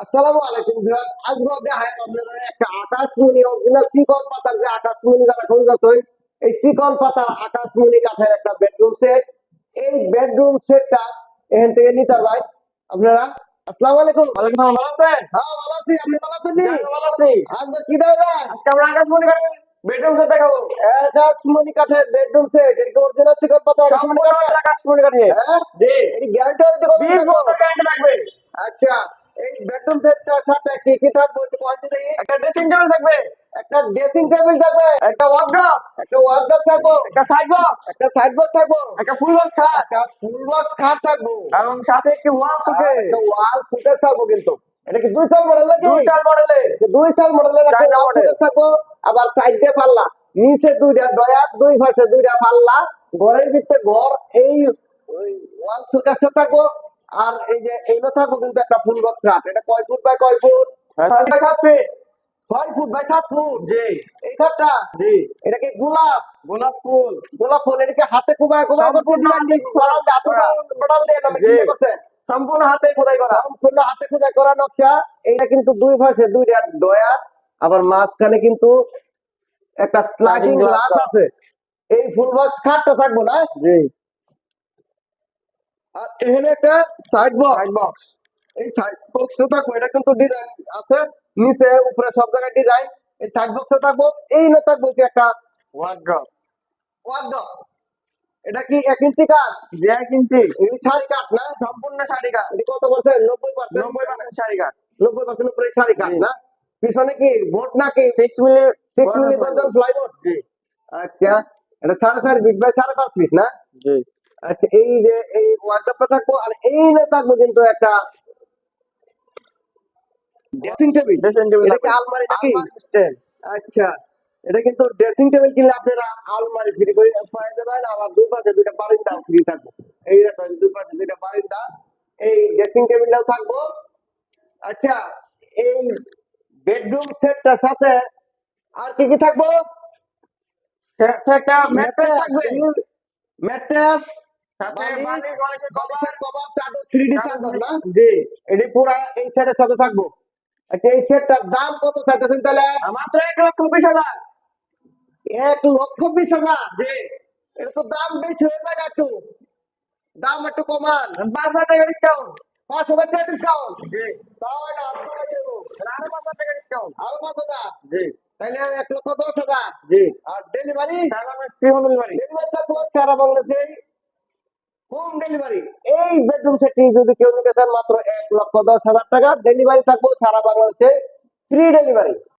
আসসালামু আলাইকুম ভিউয়ার আজকে দেখায় আপনাদের একটা আকাশমণি অরিজিনাল শিকল পাতার যে আকাশমণি যারা খুঁজতেছেন এই শিকল পাতার আকাশমণি কাঠের একটা বেডরুম সেট এই বেডরুম সেটটা এখান থেকে নিতে ভাই। আপনারা? আসসালামু আলাইকুম। ওয়ালাইকুম সালাম ভালো আছেন? হ্যাঁ ভালো আছি। আপনি ভালো আছেন নি? ভালো আছি। আজকে কি দেবে আজকে আমরা আকাশমণি কাঠের বেডরুম সেট দেখাবো। আকাশমণি কাঠের বেডরুম সেট এটা অরিজিনাল শিকল পাতা সম্পূর্ণ আকাশমণি কাঠের। হ্যাঁ? জি। এটি গ্যারান্টি ওয়ারেন্টি 20 বছর গ্যারান্টি থাকবে। আচ্ছা। এই বেডরুম সেটটার সাথে কি কি থাকবে একটু বলতে একটা ড্রেসিং টেবিল থাকবে একটা ড্রেসিং টেবিল থাকবে একটা ওয়ার্ড্রপ একটা ওয়ার্ডরোব থাকব একটা সাইড বক্স একটা সাইড বক্স থাকব একটা ফুল বক্স খাট। একটা ফুল বক্স খাট থাকব। এবং সাথে একটি ওয়াল ওয়াল থাকব কিন্তু। এটা কি দুই সাল মডেল নাকি? দুই মডেলের যে দুই সাল মডেলের একটা। থাকব আবার সাইডে পাল্লা। নিচে দুইটা ডয়ার দুই পাশে দুইটা পাল্লা। ঘরের ভিতরে ঘর এই ওয়াল ফুটেজটা থাকব। আর এই যে এইটা থাকব কিন্তু একটা ফুল বক্স খাট এটা কয় ফুট বাই কয় ফুট? সাত বাই সাত ফিট। ছয় ফুট বাই সাত ফুট। জি। এই খাটটা জি। এটা কি গোলাপ? গোলাপ ফুল। গোলাপ ফুল। এটাকে হাতে কুবায় কুবায় দিয়ে? দিয়ে। কি করতে সম্পূর্ণ হাতে খোদাই করা। সম্পূর্ণ হাতে খোদাই করা নকশা। এইটা কিন্তু দুই পাশে দুইটা ডয়ার আবার মাঝখানে কিন্তু একটা স্লাইডিং গ্লাস আছে। এই ফুল বক্স খাটটা থাকব না? জি। এখানে একটা সাইড বক্স এই সাইড বক্সও থাকব এটা কিন্তু ডিজাইন আছে। নিচে উপরে সব জায়গায় ডিজাইন এই সাইড বক্সও থাকব এই না থাকব কি একটা ওয়ার্ড্রপ ওয়ার্ডরোব এটা কি এক ইঞ্চি যে এক ইঞ্চি শাড়ি কাঠ না সম্পূর্ণ শাড়ি কাঠ। এটি কত পার্সেন্ট নব্বই পার্সেন্ট নব্বই পার্সেন্ট শাড়ি কাঠ। নব্বই পার্সেন্ট উপরে শাড়ি কাঠ না? পিছনে কি বোর্ড নাকি? Six milli six milli plyboard জি। আচ্ছা এটা সাড়ে চার ফিট বাই সাড়ে পাঁচ ফিট না? জি। আচ্ছা এই যে এই ওয়ার্ডরোবটা থাকব আর এই না থাকব কিন্তু একটা ড্রেসিং টেবিল ড্রেসিং টেবিল এটা কি আলমারি নাকি আলমারি সিস্টেম আচ্ছা এটা কিন্তু ড্রেসিং টেবিল কিনলে আপনারা আলমারি ফ্রি করে পাই যাবেন আবার দুই পাশে দুইটা বারিন্দা ফ্রি থাকব। এই দেখেন দুই পাশে দুইটা বারিন্দা। এই ড্রেসিং টেবিলটাও থাকব। আচ্ছা এই বেডরুম সেটটার সাথে আর কি কি থাকব? একটা ম্যাট্রেস থাকবে। ম্যাট্রেস সাথে বালিশ, বালিশ বালিশের কভার বালিশের কভার চাদর থ্রি ডি চাদর না? জি। এটি পুরা এই থাকব। আচ্ছা এই সেটটার দাম কত চাইতেছেন তাহলে? মাত্র এক লক্ষ বিশ হাজার। এক লক্ষ বিশ হাজার? জি। এটা তো দাম বেশি হয়ে যায় একটু। দাম একটু কমান। পাঁচ হাজার টাকা ডিসকাউন্ট পাঁচ হাজার টাকা ডিসকাউন্ট আরও দেবো। আরও পাঁচ হাজার টাকা ডিসকাউন্ট আরও পাঁচ হাজার? জি। তাহলে আমি এক লক্ষ দশ হাজার। জি। আর সারা ডেলিভারি ডেলিভারি থাকব সারা বাংলাদেশে হোম ডেলিভারি এই বেডরুম সেটটি যদি কেউ নিতে চান মাত্র এক লক্ষ দশ হাজার টাকা ডেলিভারি থাকব সারা বাংলাদেশে ফ্রি ডেলিভারি